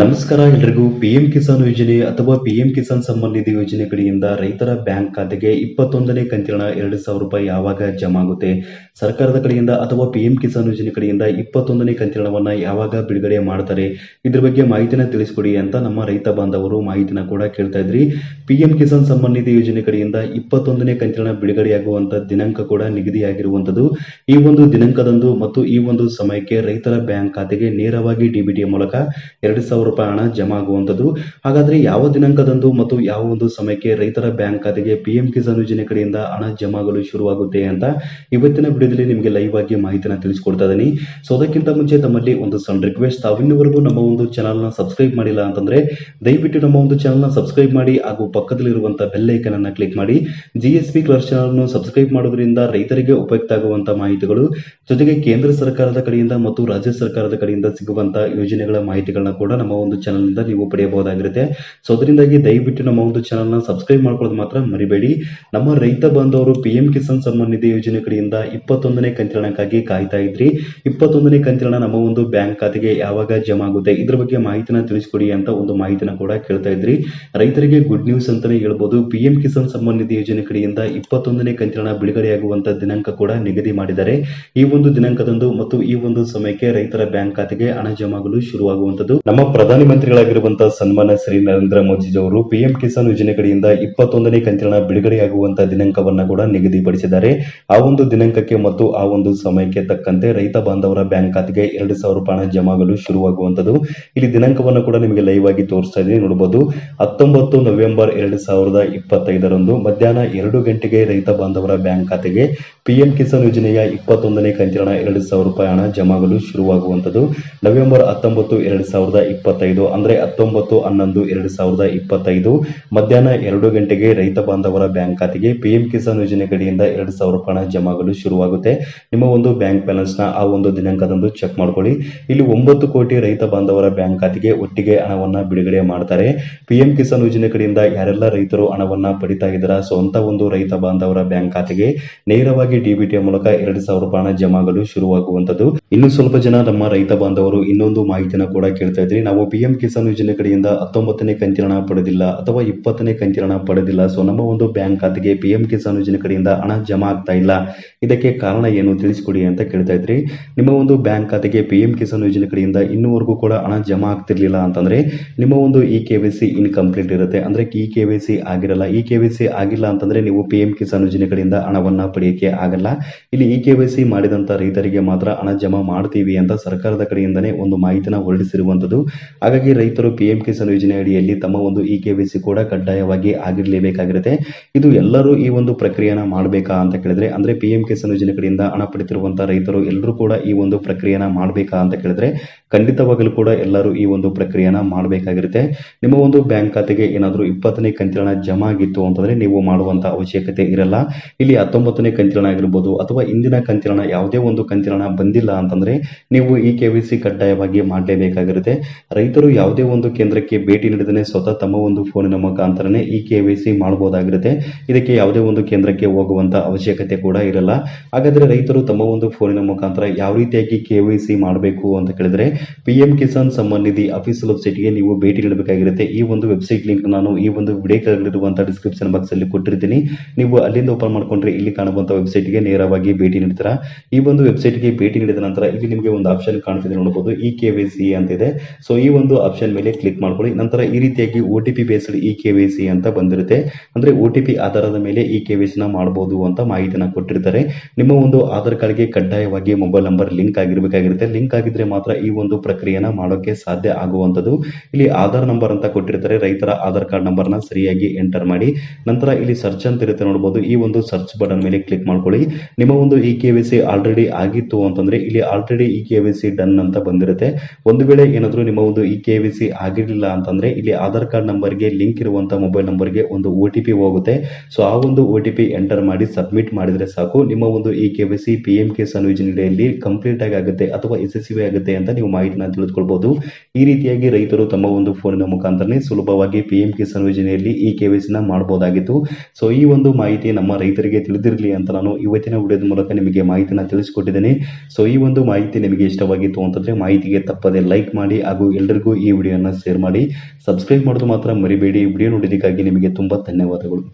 ನಮಸ್ಕಾರ ಎಲ್ರಿಗೂ. ಪಿಎಂ ಕಿಸಾನ್ ಯೋಜನೆ ಅಥವಾ ಪಿಎಂ ಕಿಸಾನ್ ಸಮ್ಮಾನ್ ನಿಧಿ ಯೋಜನೆ ಕಡೆಯಿಂದ ರೈತರ ಬ್ಯಾಂಕ್ ಖಾತೆಗೆ ಇಪ್ಪತ್ತೊಂದನೇ ಕಂತಿನ ಎರಡು ಸಾವಿರ ರೂಪಾಯಿ ಯಾವಾಗ ಜಮಾ ಆಗುತ್ತೆ? ಸರ್ಕಾರದ ಕಡೆಯಿಂದ ಅಥವಾ ಪಿಎಂ ಕಿಸಾನ್ ಯೋಜನೆ ಕಡೆಯಿಂದ ಇಪ್ಪತ್ತೊಂದನೇ ಕಂತಿನವನ್ನ ಯಾವಾಗ ಬಿಡುಗಡೆ ಮಾಡ್ತಾರೆ? ಇದ್ರ ಬಗ್ಗೆ ಮಾಹಿತಿನ ತಿಳಿಸ್ಕೊಡಿ ಅಂತ ನಮ್ಮ ರೈತ ಬಾಂಧವರು ಮಾಹಿತಿನ ಕೂಡ ಕೇಳ್ತಾ ಇದ್ರಿ. ಪಿಎಂ ಕಿಸಾನ್ ಸಮ್ಮಾನ್ ನಿಧಿ ಯೋಜನೆ ಕಡೆಯಿಂದ ಇಪ್ಪತ್ತೊಂದನೇ ಕಂತಿನ ಬಿಡುಗಡೆಯಾಗುವಂತ ದಿನಾಂಕ ಕೂಡ ನಿಗದಿಯಾಗಿರುವಂತದ್ದು ಈ ಒಂದು ದಿನಾಂಕದಂದು ಮತ್ತು ಈ ಒಂದು ಸಮಯಕ್ಕೆ ರೈತರ ಬ್ಯಾಂಕ್ ಖಾತೆಗೆ ನೇರವಾಗಿ ಡಿಬಿಡಿ ಮೂಲಕ ಎರಡು ಸಾವಿರ ರೂಪಾಯಿ ಹಣ ಜಮಾ ಆಗುವಂಥದ್ದು. ಹಾಗಾದ್ರೆ ಯಾವ ದಿನಾಂಕದಂದು ಮತ್ತು ಯಾವ ಒಂದು ಸಮಯಕ್ಕೆ ರೈತರ ಬ್ಯಾಂಕ್ ಖಾತೆಗೆ ಪಿಎಂ ಕಿಸಾನ್ ಯೋಜನೆ ಕಡೆಯಿಂದ ಹಣ ಜಮಾ ಆಗಲು ಶುರುವಾಗುತ್ತೆ ಅಂತ ಇವತ್ತಿನ ವಿಡಿಯೋದಲ್ಲಿ ನಿಮಗೆ ಲೈವ್ ಆಗಿ ಮಾಹಿತಿನ ತಿಳಿಸಿಕೊಡ್ತಾ ಇದ್ದೀನಿ. ಸೊ ಅದಕ್ಕಿಂತ ಮುಂಚೆ ತಮ್ಮಲ್ಲಿ ಒಂದು ಸಣ್ಣ ರಿಕ್ವೆಸ್ಟ್ ತಾವಿನ್ನವರೆಗೂ ನಮ್ಮ ಒಂದು ಚಾನಲ್ನ ಸಬ್ಸ್ಕ್ರೈಬ್ ಮಾಡಿಲ್ಲ ಅಂತಂದ್ರೆ ದಯವಿಟ್ಟು ನಮ್ಮ ಒಂದು ಚಾನಲ್ನ ಸಬ್ಸ್ಕ್ರೈಬ್ ಮಾಡಿ ಹಾಗೂ ಪಕ್ಕದಲ್ಲಿರುವಂತಹ ಬೆಲ್ ಐಕನ್ ಅನ್ನ ಕ್ಲಿಕ್ ಮಾಡಿ. G S P channel subscribe ಮಾಡೋದ್ರಿಂದ ರೈತರಿಗೆ ಉಪಯುಕ್ತ ಆಗುವಂತ ಮಾಹಿತಿಗಳು, ಜೊತೆಗೆ ಕೇಂದ್ರ ಸರ್ಕಾರದ ಕಡೆಯಿಂದ ಮತ್ತು ರಾಜ್ಯ ಸರ್ಕಾರದ ಕಡೆಯಿಂದ ಸಿಗುವಂತಹ ಯೋಜನೆಗಳ ಮಾಹಿತಿಗಳನ್ನ ಕೂಡ ನಮ್ಮ ಒಂದು ಚಾನಲ್ನಿಂದ ನೀವು ಪಡೆಯಬಹುದಾಗಿರುತ್ತೆ. ಸೊ ಅದರಿಂದಾಗಿ ದಯವಿಟ್ಟು ನಮ್ಮ ಒಂದು ಚಾನಲ್ನ ಸಬ್ಸ್ಕ್ರೈಬ್ ಮಾಡ್ಕೊಳ್ಳೋದು ಮಾತ್ರ ಮರಿಬೇಡಿ. ನಮ್ಮ ರೈತ ಬಾಂಧವರು ಪಿ ಎಂ ಕಿಸಾನ್ ಸಮ್ಮಾನ್ ನಿಧಿ ಯೋಜನೆ ಕಡೆಯಿಂದ ಇಪ್ಪತ್ತೊಂದನೇ ಕಂತಿರಣಕ್ಕಾಗಿ ಕಾಯ್ತಾ ಇದ್ರಿ. ಇಪ್ಪತ್ತೊಂದನೇ ಕಂತಿರಣ ನಮ್ಮ ಒಂದು ಬ್ಯಾಂಕ್ ಖಾತೆಗೆ ಯಾವಾಗ ಜಮಾ ಆಗುತ್ತೆ? ಇದ್ರ ಬಗ್ಗೆ ಮಾಹಿತಿನ ತಿಳಿಸ್ಕೊಡಿ ಅಂತ ಒಂದು ಮಾಹಿತಿನ ಕೂಡ ಕೇಳ್ತಾ ಇದ್ರಿ. ರೈತರಿಗೆ ಗುಡ್ ನ್ಯೂಸ್ ಅಂತಾನೆ ಹೇಳ್ಬೋದು. ಪಿ ಎಂ ಕಿಸಾನ್ ಸಮ್ಮಾನ್ ನಿಧಿ ಯೋಜನೆ ಕಡೆಯಿಂದ ಇಪ್ಪತ್ತೊಂದನೇ ಕಂತಿರಣ ಬಿಡುಗಡೆಯಾಗುವಂತ ದಿನಾಂಕ ಕೂಡ ನಿಗದಿ ಮಾಡಿದ್ದಾರೆ. ಈ ಒಂದು ದಿನಾಂಕದಂದು ಮತ್ತು ಈ ಒಂದು ಸಮಯಕ್ಕೆ ರೈತರ ಬ್ಯಾಂಕ್ ಖಾತೆಗೆ ಹಣ ಜಮಾಗಲು ಶುರುವಾಗುವಂತದ್ದು ನಮ್ಮ ಪ್ರಧಾನಿ ಮಂತ್ರಿಗಳಾಗಿರುವಂತಹ ಸನ್ಮಾನ ಶ್ರೀ ನರೇಂದ್ರ ಮೋದಿ ಅವರು ಪಿಎಂ ಕಿಸಾನ್ ಯೋಜನೆ ಕಡೆಯಿಂದ ಇಪ್ಪತ್ತೊಂದನೇ ಕಂತಿನ ಬಿಡುಗಡೆಯಾಗುವಂತಹ ದಿನಾಂಕವನ್ನ ಕೂಡ ನಿಗದಿಪಡಿಸಿದ್ದಾರೆ. ಆ ಒಂದು ದಿನಾಂಕಕ್ಕೆ ಮತ್ತು ಆ ಒಂದು ಸಮಯಕ್ಕೆ ತಕ್ಕಂತೆ ರೈತ ಬಾಂಧವರ ಬ್ಯಾಂಕ್ ಖಾತೆಗೆ ಎರಡು ಸಾವಿರ ರೂಪಾಯಿ ಹಣ ಜಮಾ ಆಗಲು ಶುರುವಾಗುವಂತದ್ದು ಇಲ್ಲಿ ದಿನಾಂಕವನ್ನು ಕೂಡ ನಿಮಗೆ ಲೈವ್ ಆಗಿ ತೋರಿಸ್ತಾ ಇದ್ದೀನಿ. ನೋಡಬಹುದು ಹತ್ತೊಂಬತ್ತು ನವೆಂಬರ್ ಎರಡು ಸಾವಿರದ ಇಪ್ಪತ್ತೈದರಂದು ಮಧ್ಯಾಹ್ನ ಎರಡು ಗಂಟೆಗೆ ರೈತ ಬಾಂಧವರ ಬ್ಯಾಂಕ್ ಖಾತೆಗೆ ಪಿಎಂ ಕಿಸಾನ್ ಯೋಜನೆಯ ಇಪ್ಪತ್ತೊಂದನೇ ಕಂತಿನ ಎರಡು ಸಾವಿರ ರೂಪಾಯಿ ಹಣ ಜಮಾಗಲು ಶುರುವಾಗುವಂತದ್ದು ನವೆಂಬರ್ ಹತ್ತೊಂಬತ್ತು ಎರಡು ಸಾವಿರದ ಇಪ್ಪತ್ತೈದು, ಅಂದ್ರೆ ಹತ್ತೊಂಬತ್ತು, ಹನ್ನೊಂದು, ಎರಡು ಸಾವಿರದ ಇಪ್ಪತ್ತೈದು. ಮಧ್ಯಾಹ್ನ ಎರಡು ಗಂಟೆಗೆ ರೈತ ಬಾಂಧವರ ಬ್ಯಾಂಕ್ ಖಾತೆಗೆ ಪಿಎಂ ಕಿಸಾನ್ ಯೋಜನೆ ಕಡೆಯಿಂದ ಎರಡು ಸಾವಿರ ರೂಪಾಯಿ ಹಣ ಜಮಾ ಆಗಲು ಶುರುವಾಗುತ್ತೆ. ನಿಮ್ಮ ಒಂದು ಬ್ಯಾಂಕ್ ಬ್ಯಾಲೆನ್ಸ್ನ ಆ ಒಂದು ದಿನಾಂಕದಂದು ಚೆಕ್ ಮಾಡ್ಕೊಳ್ಳಿ. ಇಲ್ಲಿ ಒಂಬತ್ತು ಕೋಟಿ ರೈತ ಬಾಂಧವರ ಬ್ಯಾಂಕ್ ಖಾತೆಗೆ ಒಟ್ಟಿಗೆ ಹಣವನ್ನ ಬಿಡುಗಡೆ ಮಾಡ್ತಾರೆ. ಪಿಎಂ ಕಿಸಾನ್ ಯೋಜನೆ ಕಡೆಯಿಂದ ಯಾರೆಲ್ಲ ರೈತರು ಹಣವನ್ನ ಪಡಿತಾ ಇದ್ದಾರ, ಸ್ವಂತ ಒಂದು ರೈತ ಬಾಂಧವರ ಬ್ಯಾಂಕ್ ಖಾತೆಗೆ ನೇರವಾಗಿ ಡಿಬಿಟಿಯ ಮೂಲಕ ಎರಡು ಸಾವಿರ ರೂಪಾಯಿ ಹಣ ಜಮಾ ಆಗಲು ಶುರುವಾಗುವಂತದ್ದು ಇನ್ನು ಸ್ವಲ್ಪ ಜನ ನಮ್ಮ ರೈತ ಬಾಂಧವರು ಇನ್ನೊಂದು ಮಾಹಿತಿನ ಕೂಡ ಕೇಳ್ತಾ ಇದ್ರಿ ನಾವು ಪಿಎಂ ಕಿಸಾನ್ ಯೋಜನೆ ಕಡೆಯಿಂದ ಹತ್ತೊಂಬತ್ತನೇ ಕಂತಿನ ಪಡೆದಿಲ್ಲ ಅಥವಾ ಇಪ್ಪತ್ತನೇ ಕಂತಿನ ಹಣ ಪಡೆದಿಲ್ಲ. ಸೊ ನಮ್ಮ ಒಂದು ಬ್ಯಾಂಕ್ ಖಾತೆಗೆ ಪಿ ಎಂ ಕಿಸಾನ್ ಯೋಜನೆ ಕಡೆಯಿಂದ ಹಣ ಜಮಾ ಆಗ್ತಾ ಇಲ್ಲ. ಇದಕ್ಕೆ ಕಾರಣ ಏನು ತಿಳಿಸಿಕೊಡಿ ಅಂತ ಕೇಳ್ತಾ ಇದ್ರಿ. ನಿಮ್ಮ ಒಂದು ಬ್ಯಾಂಕ್ ಖಾತೆಗೆ ಪಿ ಎಂ ಕಿಸಾನ್ ಯೋಜನೆ ಕಡೆಯಿಂದ ಇನ್ನೂವರೆಗೂ ಕೂಡ ಹಣ ಜಮಾ ಆಗ್ತಿರ್ಲಿಲ್ಲ ಅಂತಂದ್ರೆ ನಿಮ್ಮ ಒಂದು E K Y C incomplete ಇರುತ್ತೆ. ಅಂದ್ರೆ ಇ ಕೆ ವಿ ಸಿ ಆಗಿರಲ್ಲ. ಇ ಕೆ ವಿ ಸಿ ಆಗಿಲ್ಲ ಅಂತಂದ್ರೆ ನೀವು ಪಿ ಎಂ ಕಿಸಾನ್ ಯೋಜನೆ ಕಡೆಯಿಂದ ಹಣವನ್ನ ಪಡೆಯಕ್ಕೆ ಆಗಲ್ಲ. ಇಲ್ಲಿ ಇ ಕೆ ವೈ ಸಿ ಮಾಡಿದಂತ ರೈತರಿಗೆ ಮಾತ್ರ ಹಣ ಜಮಾ ಮಾಡ್ತೀವಿ ಅಂತ ಸರ್ಕಾರದ ಕಡೆಯಿಂದನೇ ಒಂದು ಮಾಹಿತಿನ ಹೊರಡಿಸಿರುವಂತದ್ದು. ಹಾಗಾಗಿ ರೈತರು ಪಿ ಎಂ ಕಿಸಾನ್ ಯೋಜನೆ ಅಡಿಯಲ್ಲಿ ತಮ್ಮ ಒಂದು ಇ ಕೆ ವಿ ಸಿ ಕೂಡ ಕಡ್ಡಾಯವಾಗಿ ಆಗಿರಲೇಬೇಕಾಗಿರುತ್ತೆ. ಇದು ಎಲ್ಲರೂ ಈ ಒಂದು ಪ್ರಕ್ರಿಯೆನ ಮಾಡಬೇಕಾ ಅಂತ ಕೇಳಿದ್ರೆ, ಅಂದ್ರೆ ಪಿ ಎಂ ಕಿಸಾನ್ ಯೋಜನೆ ಕಡೆಯಿಂದ ಹಣ ಪಡೆತಿರುವಂತಹ ರೈತರು ಎಲ್ಲರೂ ಕೂಡ ಈ ಒಂದು ಪ್ರಕ್ರಿಯೆನ ಮಾಡಬೇಕಾ ಅಂತ ಕೇಳಿದ್ರೆ ಖಂಡಿತವಾಗಲೂ ಕೂಡ ಎಲ್ಲರೂ ಈ ಒಂದು ಪ್ರಕ್ರಿಯೆನ ಮಾಡಬೇಕಾಗಿರುತ್ತೆ. ನಿಮ್ಮ ಒಂದು ಬ್ಯಾಂಕ್ ಖಾತೆಗೆ ಏನಾದರೂ ಇಪ್ಪತ್ತನೇ ಕಂತಿನ ಜಮಾ ಆಗಿತ್ತು ಅಂತಂದ್ರೆ ನೀವು ಮಾಡುವಂತ ಅವಶ್ಯಕತೆ ಇರಲ್ಲ. ಇಲ್ಲಿ ಹತ್ತೊಂಬತ್ತನೇ ಕಂತಿನ ಆಗಿರ್ಬೋದು ಅಥವಾ ಇಂದಿನ ಕಂತಿನ ಯಾವುದೇ ಒಂದು ಕಂತಿನ ಬಂದಿಲ್ಲ ಅಂತಂದ್ರೆ ನೀವು ಈ ಕೆ ಕಡ್ಡಾಯವಾಗಿ ಮಾಡಲೇಬೇಕಾಗಿರುತ್ತೆ. ರೈತರು ಯಾವುದೇ ಒಂದು ಕೇಂದ್ರಕ್ಕೆ ಭೇಟಿ ನೀಡಿದರೆ ಸ್ವತಃ ತಮ್ಮ ಒಂದು ಫೋನಿನ ಮುಖಾಂತರನೇ ಈ ಕೆ ಸಿ ಮಾಡಬಹುದಾಗಿರುತ್ತೆ ಇದಕ್ಕೆ ಯಾವುದೇ ಒಂದು ಕೇಂದ್ರಕ್ಕೆ ಹೋಗುವಂತ ಅವಶ್ಯಕತೆ ಕೂಡ ಇರಲ್ಲ. ಹಾಗಾದ್ರೆ ರೈತರು ತಮ್ಮ ಒಂದು ಫೋನಿನ ಮುಖಾಂತರ ಯಾವ ರೀತಿಯಾಗಿ ಕೆ ಮಾಡಬೇಕು ಅಂತ ಕೇಳಿದ್ರೆ P M Kisan Samman Nidhi official ವೆಬ್ಸೈಟ್ಗೆ ನೀವು ಭೇಟಿ ನೀಡಬೇಕಾಗಿರುತ್ತೆ. ಈ ಒಂದು ವೆಬ್ಸೈಟ್ ಲಿಂಕ್ ನಾನು ಈ ಒಂದು ವಿಡಿಯೋ ಡಿಸ್ಕ್ರಿಪ್ಷನ್ ಬಾಕ್ಸ್ ಅಲ್ಲಿ ಕೊಟ್ಟಿರ್ತೀನಿ. ನೀವು ಅಲ್ಲಿಂದ ಓಪನ್ ಮಾಡ್ಕೊಂಡ್ರೆ ಇಲ್ಲಿ ಕಾಣುವಂತಹ ವೆಬ್ಸೈಟ್ಗೆ ನೇರವಾಗಿ ಭೇಟಿ ನೀಡ್ತೀರಾ. ಈ ಒಂದು ವೆಬ್ಸೈಟ್ಗೆ ಭೇಟಿ ನೀಡಿದ ನಂತರ ಇಲ್ಲಿ ನಿಮಗೆ ಒಂದು ಆಪ್ಷನ್ ಕಾಣ್ತಿದೆ ನೋಡಬಹುದು ಇ ಕೆ ವೈ ಸಿ ಅಂತಿದೆ. ಸೊ ಈ ಒಂದು ಆಪ್ಷನ್ ಮೇಲೆ ಕ್ಲಿಕ್ ಮಾಡ್ಕೊಳ್ಳಿ. ನಂತರ ಈ ರೀತಿಯಾಗಿ O T P based E K Y C ಅಂತ ಬಂದಿರುತ್ತೆ. ಅಂದ್ರೆ ಒ ಟಿ ಪಿ ಆಧಾರದ ಮೇಲೆ ಇ ಕೆ ವೈ ನ ಮಾಡಬಹುದು ಅಂತ ಮಾಹಿತಿನ ಕೊಟ್ಟಿರ್ತಾರೆ. ನಿಮ್ಮ ಒಂದು ಆಧಾರ್ ಕಾರ್ಡ್ಗೆ ಕಡ್ಡಾಯವಾಗಿ ಮೊಬೈಲ್ ನಂಬರ್ ಲಿಂಕ್ ಆಗಿರಬೇಕಾಗಿರುತ್ತೆ. ಲಿಂಕ್ ಆಗಿದ್ರೆ ಮಾತ್ರ ಈ ಒಂದು ಪ್ರಕ್ರಿಯೆನ ಮಾಡೋಕೆ ಸಾಧ್ಯ ಆಗುವಂತದ್ದು ಇಲ್ಲಿ ಆಧಾರ್ ನಂಬರ್ ಅಂತ ಕೊಟ್ಟಿರ್ತಾರೆ. ರೈತರ ಆಧಾರ್ ಕಾರ್ಡ್ ನಂಬರ್ನ ಸರಿಯಾಗಿ ಎಂಟರ್ ಮಾಡಿ. ನಂತರ ಇಲ್ಲಿ ಸರ್ಚ್ ಅಂತ ಇರುತ್ತೆ ನೋಡಬಹುದು ಈ ಒಂದು ಸರ್ಚ್ ಬಟನ್ ಮೇಲೆ ಕ್ಲಿಕ್ ಮಾಡ್ಕೊಳ್ಳಿ. ನಿಮ್ಮ ಒಂದು E K Y C already ಆಗಿತ್ತು ಅಂತಂದ್ರೆ ಇಲ್ಲಿ already E K Y C done ಅಂತ ಬಂದಿರುತ್ತೆ. ಒಂದು ವೇಳೆ ಏನಾದರೂ ನಿಮ್ಮ ಒಂದು ಇ ಕೆ ವಿ ಸಿ ಆಗಿರಲಿಲ್ಲ ಅಂತಂದ್ರೆ ಇಲ್ಲಿ ಆಧಾರ್ ಕಾರ್ಡ್ ನಂಬರ್ಗೆ ಲಿಂಕ್ ಇರುವಂತಹ ಮೊಬೈಲ್ ನಂಬರ್ಗೆ ಒಂದು ಒ ಟಿ ಪಿ ಹೋಗುತ್ತೆ. ಸೊ, ಆ ಒಂದು ಒ ಟಿ ಪಿ ಎಂಟರ್ ಮಾಡಿ ಸಬ್ಮಿಟ್ ಮಾಡಿದ್ರೆ ಸಾಕು. ನಿಮ್ಮ ಒಂದು E K Y C P M Kisan ಯೋಜನೆಯಲ್ಲಿ ಕಂಪ್ಲೀಟ್ ಆಗಿ ಆಗುತ್ತೆ ಅಥವಾ ಯಶಸ್ವಿ ಆಗುತ್ತೆ ಅಂತ ನೀವು ಮಾಹಿತಿನ ತಿಳಿದುಕೊಳ್ಬಹುದು. ಈ ರೀತಿಯಾಗಿ ರೈತರು ತಮ್ಮ ಒಂದು ಫೋನಿನ ಮುಖಾಂತರನೇ ಸುಲಭವಾಗಿ ಪಿ ಎಂ ಕಿಸಾನ್ ಯೋಜನೆಯಲ್ಲಿ ಈ ಕೆ ನ ಮಾಡಬಹುದಾಗಿತ್ತು ಸೊ ಈ ಒಂದು ಮಾಹಿತಿ ನಮ್ಮ ರೈತರಿಗೆ ತಿಳಿದಿರಲಿ ಅಂತ ನಾನು ಇವತ್ತಿನ ವಿಡಿಯೋದ ಮೂಲಕ ನಿಮಗೆ ಮಾಹಿತಿನ ತಿಳಿಸಿಕೊಟ್ಟಿದ್ದೇನೆ. ಸೊ ಈ ಒಂದು ಮಾಹಿತಿ ನಿಮಗೆ ಇಷ್ಟವಾಗಿತ್ತು ಅಂತಂದ್ರೆ ಮಾಹಿತಿಗೆ ತಪ್ಪದೆ ಲೈಕ್ ಮಾಡಿ ಹಾಗೂ ಎಲ್ಲರಿಗೂ ಈ ವಿಡಿಯೋನ ಶೇರ್ ಮಾಡಿ. ಸಬ್ಸ್ಕ್ರೈಬ್ ಮಾಡೋದು ಮಾತ್ರ ಮರಿಬೇಡಿ. ವಿಡಿಯೋ ನೋಡಿದ್ದಕ್ಕಾಗಿ ನಿಮಗೆ ತುಂಬಾ ಧನ್ಯವಾದಗಳು.